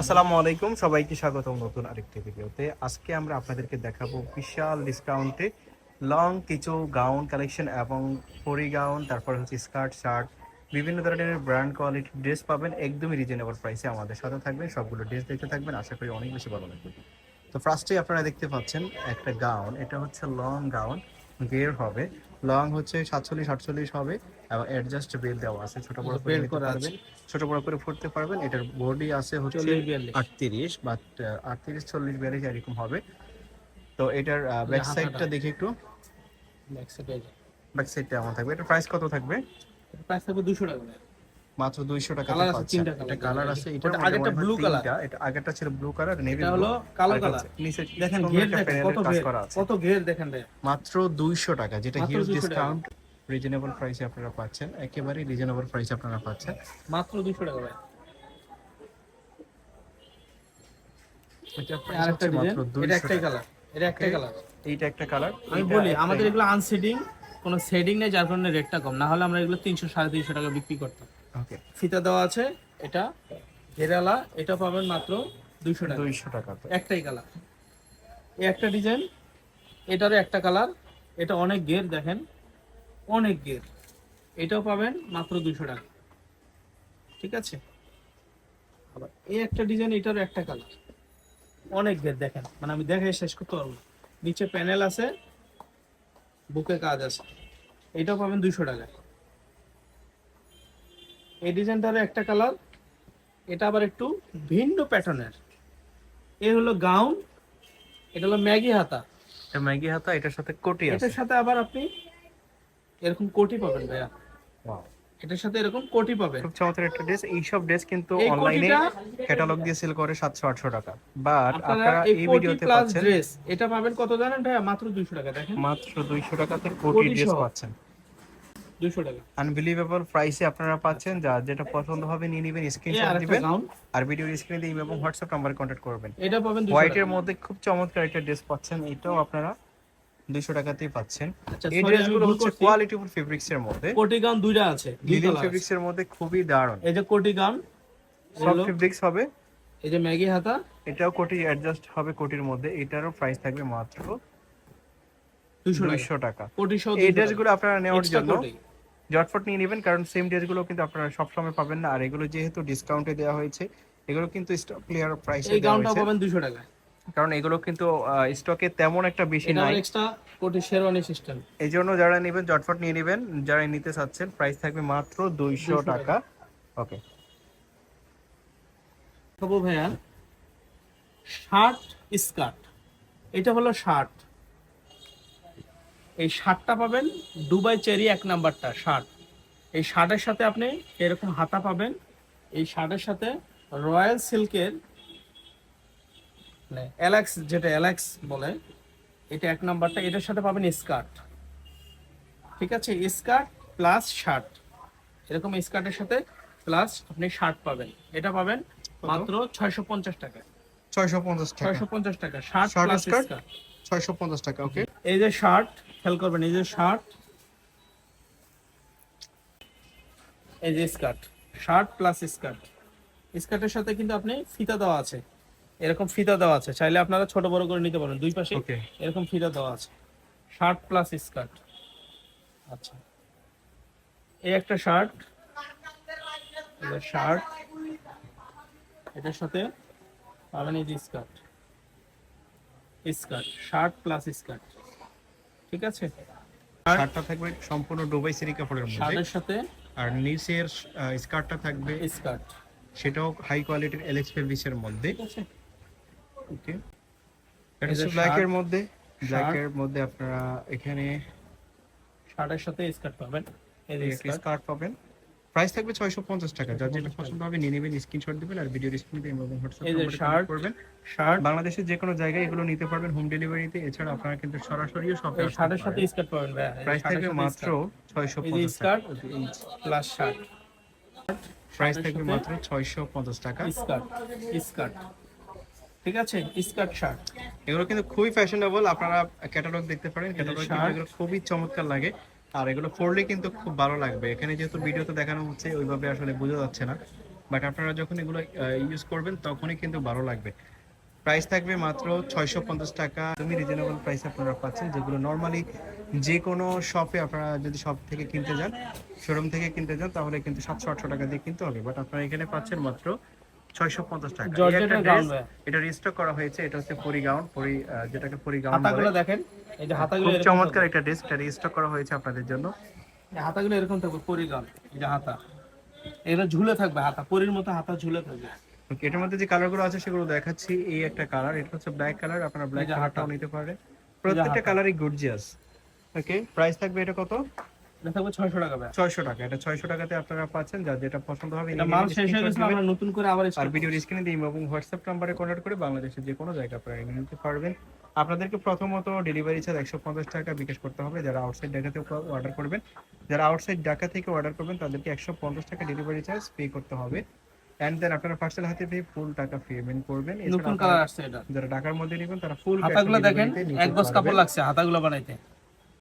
আসসালামু আলাইকুম, সবাইকে স্বাগতম নতুন আরেকটি ভিডিওতে। আজকে আমরা আপনাদেরকে দেখাবো বিশাল ডিসকাউন্টে লং কিছু গাউন কালেকশন এবং ফরি গাউন তারপর হচ্ছে স্কার্ট শার্ট বিভিন্ন ধরনের ব্র্যান্ড কোয়ালিটি ড্রেস পাবেন, একদমই রিজনেবল প্রাইসে আমাদের সাথে থাকবেন, সবগুলো ড্রেস দেখতে থাকবেন, আশা করি অনেক বেশি ভালো লাগবে। তো ফার্স্টে আপনারা দেখতে পাচ্ছেন একটা গাউন এটা হচ্ছে লং গাউন গের হবে। লং হচ্ছে সাতচল্লিশ আটচল্লিশ হবে এবং অ্যাডজাস্ট বেল দেওয়া আছে। ছোট বড় করে Belt নিতে পারবেন। ছোট বড় করে ফুটতে পারবেন। এটার বডি আছে হচ্ছে আটত্রিশ বাট আটত্রিশ চল্লিশ বিয়াল্লিশ এরকম হবে। তো এটার ব্যাক। সাইডটা দেখি একটু। ব্যাক সাইডটা আমার থাকবে। এটার প্রাইস কত থাকবে? প্রাইস থাকবে দুশো টাকা। মাত্র দুইশো টাকা Colour আছে তিনটা এটা কালার আছে এটা ওটা আগেরটা blue colour। এটা আগেরটা ছিল ব্লু কালার নেভি এটা হলো কালো কালার নিচে দেখেন ঘের কত ঘের কত ঘের দেখেন ভাই। মাত্র দুইশো টাকা যেটা হিউজ ডিসকাউন্ট রিজনেবল প্রাইসে আপনারা পাচ্ছেন। একেবারে রিজনেবল প্রাইসে আপনারা পাচ্ছেন। মাত্র দুশো টাকা ভাই। এটা এটা একটাই কালার এটা একটাই কালার এইটা একটা কালার আমি বলি আমাদের এগুলো আনসেডিং কোনো সেডিং নেই যার কারণে রেটটা কম। না হলে আমরা এগুলো তিনশো সাড়ে তিনশো টাকা বিক্রি করতাম। ওকে ফিতা দেওয়া আছে এটা ঘেরালা এটা পাবেন মাত্র দুইশো টাকা। দুইশো টাকা একটাই কালার। এই একটা ডিজাইন এটারও একটা কালার এটা অনেক গের দেখেন অনেক গের। এটাও পাবেন মাত্র দুশো টাকা। ঠিক আছে? আবার এই একটা ডিজাইন এটারও একটা কালার। অনেক গের দেখেন মানে আমি দেখে শেষ করতে পারব। নিচে প্যানেল আছে বুকে কাজ আছে। এটাও পাবেন দুশো টাকায়। এই ডিজাইনটারও একটা কালার এটা আবার একটু ভিন্ন প্যাটার্নের। এ হলো গাউন এটা হলো ম্যাগি হাতা। এটা ম্যাগি হাতা এটার সাথে কোটি আছে। এটার সাথে আবার আপনি এরকম কোটি পাবেন ভাইয়া. এটার সাথে এরকম কোটি পাবেন। খুব চমৎকার একটা ড্রেস এইসব ড্রেস কিন্তু এই অনলাইনে ক্যাটালগ দিয়ে সেল করে সাতশো আটশো টাকা। বাট আপনারা এই এই ভিডিওতে পাচ্ছেন ড্রেস এটা পাবেন কত জানেন ভাইয়া? মাত্র 200 টাকা দেখেন। মাত্র দুইশো টাকাতে কোটি কোটি ড্রেস পাচ্ছেন। 200 টাকা। আনবিলিভেবল প্রাইসে আপনারা পাচ্ছেন যা যেটা পছন্দ হবে নিয়ে নেবেন স্ক্রিনশট দিবেন আর ভিডিওর স্ক্রিনে দিয়ে এবং হোয়াটসঅ্যাপ নাম্বারে কন্ট্যাক্ট করবেন। এটা পাবেন 200 হোয়াইটের টাকা। মধ্যে খুব চমৎকার একটা ড্রেস পাচ্ছেন এটাও আপনারা দুইশো টাকাতেই পাচ্ছেন। আচ্ছা এই ড্রেসগুলো হচ্ছে করছি। কোয়ালিটিফুল ফেব্রিক্স এর মধ্যে। কোটি গাউন দুইটা আছে লিনেন ফেব্রিক্স এর মধ্যে খুবই দারুণ। এই যে কোটি গাউন সব ফেব্রিক্স হবে। এই যে ম্যাগি হাতা। এটাও কোটি অ্যাডজাস্ট হবে কোটির মধ্যে এটারও প্রাইস থাকবে মাত্র 200 টাকা দুইশো টাকা। এই ড্রেসগুলো আপনারা নেওয়ার জন্য জটফট নিয়ে নেবেন কারণ সেম ড্রেসগুলো কিন্তু আপনারা সবসময় পাবেন না। আর এগুলো যেহেতু ডিসকাউন্টে দেওয়া হয়েছে এগুলো কিন্তু স্টক ক্লিয়ার প্রাইসে এই গাউনটা পাবেন 200 টাকা কারণ এগুলো কিন্তু স্টকে তেমন একটা বেশি নাই। এক্সট্রা কোটি শেরওয়ানি সিস্টেম এই জন্য যারা নেবেন জটফট নিয়ে নেবেন যারা নিতে চাচ্ছেন প্রাইস থাকবে মাত্র দুইশো 200 টাকা। ওকে খাব ভাইয়া শার্ট স্কার্ট এটা হলো শার্ট এই শার্টটা পাবেন দুবাই চেরি এক নাম্বারটা শার্ট। এই শার্টের সাথে আপনি এরকম হাতা পাবেন। এই শার্টের সাথে রয়্যাল সিল্কের মানে অ্যালাক্স যেটা অ্যালাক্স বলে এটা এক নাম্বারটা এটার সাথে পাবেন স্কার্ট। ঠিক আছে? Skirt plus shirt. এরকম স্কার্টের সাথে প্লাস আপনি শার্ট পাবেন। এটা পাবেন মাত্র ছয়শো পঞ্চাশ টাকা। ছয়শো পঞ্চাশ ছয়শো পঞ্চাশ টাকা শার্ট প্লাস স্কার্ট। ছয়শো পঞ্চাশ টাকা ওকে। এই যে শার্ট খেয়াল করবেন এই যে শার্ট। এই যে স্কার্ট শার্ট প্লাস স্কার্ট। স্কার্টের সাথে কিন্তু আপনি ফিতা দেওয়া আছে। এরকম ফিতা দেওয়া আছে। চাইলে আপনারা ছোট বড় করে নিতে পারেন। দুই পাশে এরকম ফিতা দেওয়া আছে। Shirt plus skirt. আচ্ছা। এই একটা শার্ট। শার্ট। এটার সাথে পাবেন এই যে skirt. Skirt shirt plus skirt. ঠিক আছে? শার্টটা থাকবে সম্পূর্ণ ডুবাই সিরি কাপড়ের মধ্যে। শার্টের সাথে? আর নিচের স্কার্টটা থাকবে স্কার্ট। সেটাও হাই কোয়ালিটির এলএক্স ফেব্রিক্সের মধ্যে। ঠিক আছে। ওকে এটা এই হচ্ছে ব্ল্যাক এর মধ্যে। ব্ল্যাক এর মধ্যে আপনারা এখানে শার্টের সাথে স্কার্ট পাবেন। স্কার্ট পাবেন। প্রাইস থাকবে ছয়শো পঞ্চাশ টাকা। যার যেটা পছন্দ হবে নিয়ে নেবেন স্ক্রিনশট দিবেন আর ভিডিও স্ক্রিন এবং হোয়াটসঅ্যাপ কন্ট্যাক্ট করবেন। শার্ট বাংলাদেশের যে কোনো জায়গায় এগুলো নিতে পারবেন হোম ডেলিভারিতে এছাড়া আপনারা কিন্তু সরাসরিও শপে এই শার্টের সাথে স্কার্ট পাবেন ভাই প্রাইস থাকবে মাত্র ছয়শো এই যে পঞ্চাশ স্কার্ট টাকা প্লাস শার্ট প্রাইস থাকবে মাত্র ছয়শো পঞ্চাশ টাকা। স্কার্ট স্কার্ট ঠিক আছে? স্কার্ট শার্ট এগুলো কিন্তু খুবই ফ্যাশনেবল আপনারা ক্যাটালগ দেখতে পারেন। ক্যাটালগ এগুলো খুবই চমৎকার লাগে। আর এগুলো পরলে কিন্তু খুব ভালো লাগবে। এখানে যেহেতু ভিডিওতে দেখানো হচ্ছে, ওইভাবে আসলে বোঝা যাচ্ছে না। বাট আপনারা যখন এগুলো ইউজ করবেন, তখনই কিন্তু ভালো লাগবে। প্রাইস থাকবে মাত্র ছয়শো পঞ্চাশ টাকা। তুমি রিজনেবল প্রাইস আপনারা পাচ্ছেন, যেগুলো নর্মালি যে কোনো শপে আপনারা যদি শপ থেকে কিনতে যান শোরুম থেকে কিনতে যান, তাহলে কিন্তু সাতশো আটশো টাকা দিয়ে কিনতে হবে। বাট আপনারা এখানে পাচ্ছেন মাত্র ছয়শো পঞ্চাশ টাকা। গাউন এটা রিস্টক করা হয়েছে এটা হচ্ছে পরি গাউন পরি যেটাকে পরি গাউন হাতাগুলো দেখেন এই যে হাতাগুলো খুব চমৎকার একটা ড্রেস এটা রিস্টক করা হয়েছে আপনাদের জন্য। হাতাগুলো এরকম থাকবে পরিগান এই যে হাতা। এটা ঝুলে থাকবে হাতা পরির মতো হাতা ঝুলে থাকবে। এটার মধ্যে যে কালারগুলো আছে সেগুলো দেখাচ্ছি এই একটা কালার এটা হচ্ছে ব্ল্যাক কালার আপনারা ব্ল্যাক কালারটাও নিতে পারেন প্রত্যেকটা কালারই গর্জিয়াস ওকে প্রাইস থাকবে এটা কত? এটা থাকবে ছয়শো টাকা ভাই ছয়শো টাকা এটা ছয়শো টাকাতে আপনারা পাচ্ছেন যার যেটা পছন্দ হবে এটা মাল শেষ হয়ে গেছে আমরা নতুন করে আবার আর ভিডিওর স্ক্রিনে দিয়ে এবং হোয়াটসঅ্যাপ নাম্বারে করে বাংলাদেশের যে কোনো জায়গা আপনারা নিয়ে নিতে পারবেন। আপনাদেরকে প্রথমত ডেলিভারি চার্জ একশো পঞ্চাশ টাকা বিকাশ করতে হবে যারা আউটসাইড ঢাকাতে অর্ডার করবেন। যারা আউটসাইড ঢাকা থেকে অর্ডার করবেন তাদেরকে একশো পঞ্চাশ টাকা ডেলিভারি চার্জ পে করতে হবে। অ্যান্ড দেন আপনারা পার্সেল হাতে পেয়ে ফুল টাকা পেমেন্ট করবেন। এছাড়া নতুন কালার আসছে এটা। যারা ঢাকার মধ্যে নেবেন তারা ফুল হাতাগুলো দেখেন এক গজ কাপড় লাগছে হাতাগুলো বানাইতে।